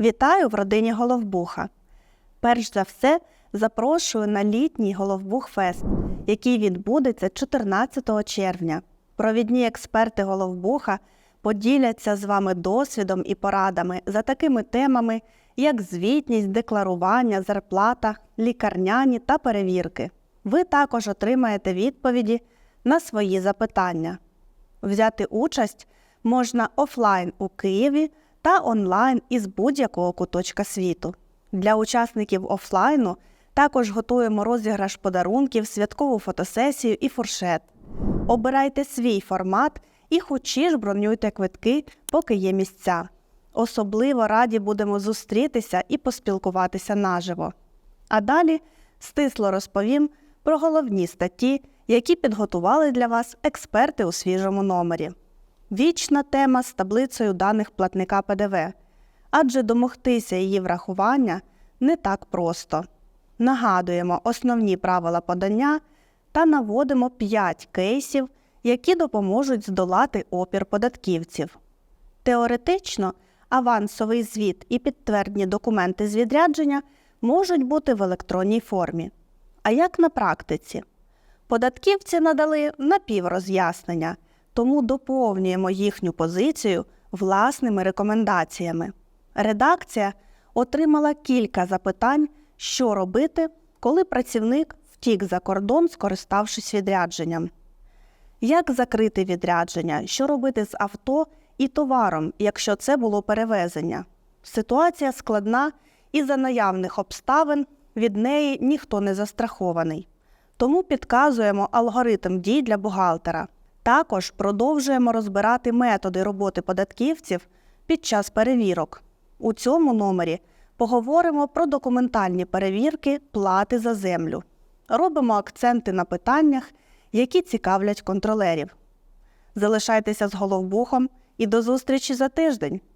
Вітаю в родині Головбуха. Перш за все, запрошую на літній Головбух-фест, який відбудеться 14 червня. Провідні експерти Головбуха поділяться з вами досвідом і порадами за такими темами, як звітність, декларування, зарплата, лікарняні та перевірки. Ви також отримаєте відповіді на свої запитання. Взяти участь можна офлайн у Києві та онлайн із будь-якого куточка світу. Для учасників офлайну також готуємо розіграш подарунків, святкову фотосесію і фуршет. Обирайте свій формат і хочі ж бронюйте квитки, поки є місця. Особливо раді будемо зустрітися і поспілкуватися наживо. А далі стисло розповім про головні статті, які підготували для вас експерти у свіжому номері. Вічна тема з таблицею даних платника ПДВ, адже домогтися її врахування не так просто. Нагадуємо основні правила подання та наводимо 5 кейсів, які допоможуть здолати опір податківців. Теоретично авансовий звіт і підтвердні документи з відрядження можуть бути в електронній формі. А як на практиці? Податківці надали напівроз'яснення, тому доповнюємо їхню позицію власними рекомендаціями. Редакція отримала кілька запитань, що робити, коли працівник втік за кордон, скориставшись відрядженням. Як закрити відрядження? Що робити з авто і товаром, якщо це було перевезення? Ситуація складна і за наявних обставин від неї ніхто не застрахований. Тому підказуємо алгоритм дій для бухгалтера. Також продовжуємо розбирати методи роботи податківців під час перевірок. У цьому номері поговоримо про документальні перевірки плати за землю. Робимо акценти на питаннях, які цікавлять контролерів. Залишайтеся з головбухом і до зустрічі за тиждень.